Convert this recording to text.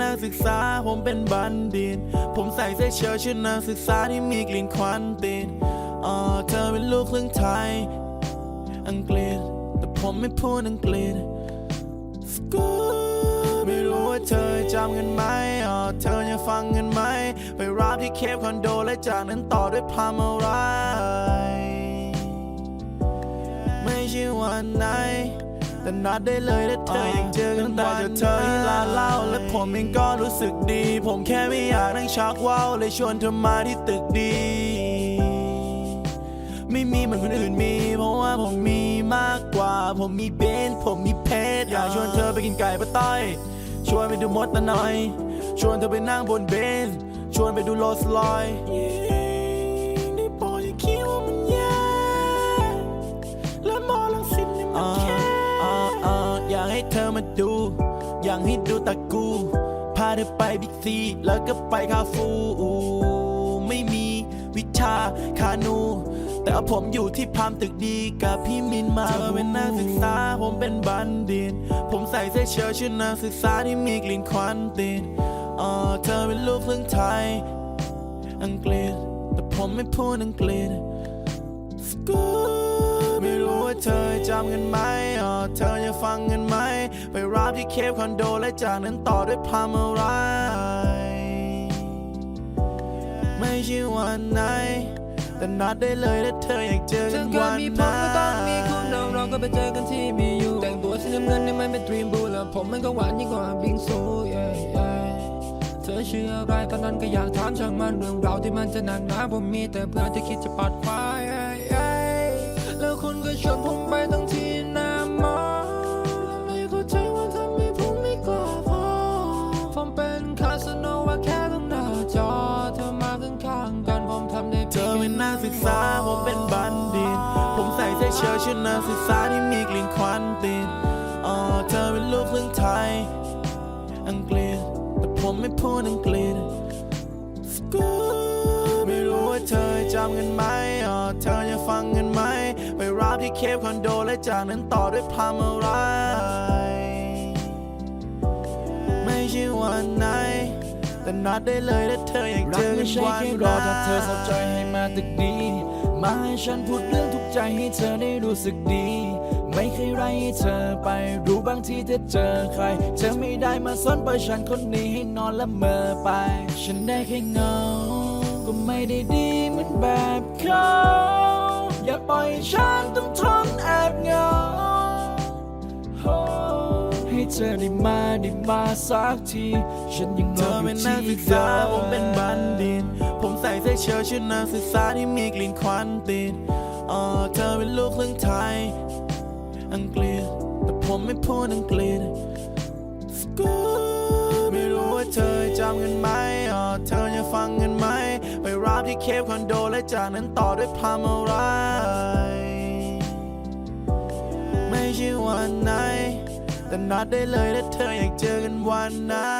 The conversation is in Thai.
นักศึกษา ผมเป็นบัณฑิต ผมใส่เสื้อเชิ้ตชุดนักศึกษาที่มีกลิ่นควันติดอ่าเธอเป็นลูกครึ่งไทย อังกฤษ แต่ผมไม่พูดอังกฤษสกูไม่รู้ว่าเธอจำกันไหมอ่าเธอยังฟังกันไหม ไปรับที่เคปคอนโดและจากนั้นต่อด้วยพามอะไรไม่ใช่วันไหน แต่นัดได้เลยถ้าเธออยากเจอกันแต่จะเธอที่ร้านเหล้าและผมเองก็รู้สึกดี ผมแค่ไม่อยากนั่งชักว่าวเลยชวนเธอมาที่ตึกดี ไม่มีเหมือนคนอื่นมี เพราะว่าผมมีมากกว่า ผมมีเบนซ์ผมมีเพชรอยากชวนเธอไปกินไก่ปะต้อย ชวนไปดูมดตะหน่อย ชวนเธอไปนั่งบนเบนซ์ชวนไปดูโรลส์รอย ตะกู พาเธอไปบิ๊กซีแล้วก็ไปคาฟู ไม่มีวิชาคานู แต่ผมอยู่ที่พามตึกดีกับพี่มินมาเธอเป็นนักศึกษาผมเป็นบัณฑิต ผมใส่เสื้อเชิ้ตชุดนักศึกษาที่มีกลิ่นควันติดอ่าเธอเป็นลูกครึ่งไทย อังกฤษ แต่ผมไม่พูดอังกฤษสกูไม่รู้ว่า เธอจำกันไหมอ่าเธอยังฟังกันไหม ไปรับที่เคปคอนโดและจากนั้นต่อด้วยพามอะไรไม่ใช่วันไหน แต่นัดได้เลยถ้าเธออยากเจอกัถึนงเกิวัดนมีผหมน้าก็ต้องมีคุณเราเราก็ไปเจอกันที่มีอยู่ แต่งตัวสีน้ำเงินนี่มันเป็นดรีมบูแล้วผมมันก็หวานยิ่งกว่าบิงซูเย้เย้เธอชื่ออะไรตอนนั้นก็อยากถามช่างมันเรื่องราวที่มันจะหนักหนาผมมีแต่เพื่อนที่คิดจะปัดควายเย้เย้ แล้วคุณก็ชวนผมไปทั้งที่หน้ามอไม่เข้าใจว่าทำไมผมไม่กล้าพอผมเป็นคาสโนว่าแค่ต้องหน้าจอ เธอมาข้างๆกันผมทำได้เธอเป็นนักศึกษาผมเป็นบัณฑิต ผมใส่เสื้อเชิ้ตชุดนักศึกษาที่มีกลิ่นควันติดอ่าเธอเป็นลูกครึ่งไทย อังกฤษ แต่ผมไม่พูดอังกฤษสกูไม่รู้ว่าเธอจำกันไหมอ่าเธอยังฟัง เคปคอนโดและจากนั้นต่อด้วยพามอะไรไม่ใช่วันไหน แต่นัดได้เลยถ้าเธออยากเจรักอกัไม่นใช่วันแค่รอถ้าเธอสนใจให้มาตึกดีมาให้ฉันพูดเรื่องทุกใจให้เธอได้รู้สึกดี ไม่เคยไรให้เธอไปรู้บางทีเธอเจอใคร เธอไม่ได้มาสนปล่อยฉันคนนี้ให้นอนละเมอไป ฉันได้แค่เงา ก็ไม่ได้ดีเหมือนแบบเขาอย่าปล่อยฉัน เธอได้มาได้มาสักที ฉันยังเธรอออเป็ยู่นนักที่ศึกเดิษามผมเป็นบัณฑิต ผมใส่เสื้อเชิ้ตชุดนักศึกษาที่มีกลิ่นควันติดอ่าเธอเป็นลูกครึ่งไทย อังกฤษ แต่ผมไม่พูดอังกฤษสกูไม่รู้ว่าเธอจำกันไหมอ่าเธอยังฟังกันไหม ไปรับที่เคปคอนโดและจากนั้นต่อด้วยพามอะไร ม่ใช่วันไหนแต่นัดได้เลยถ้าเธออยากเจอกันวันหน้า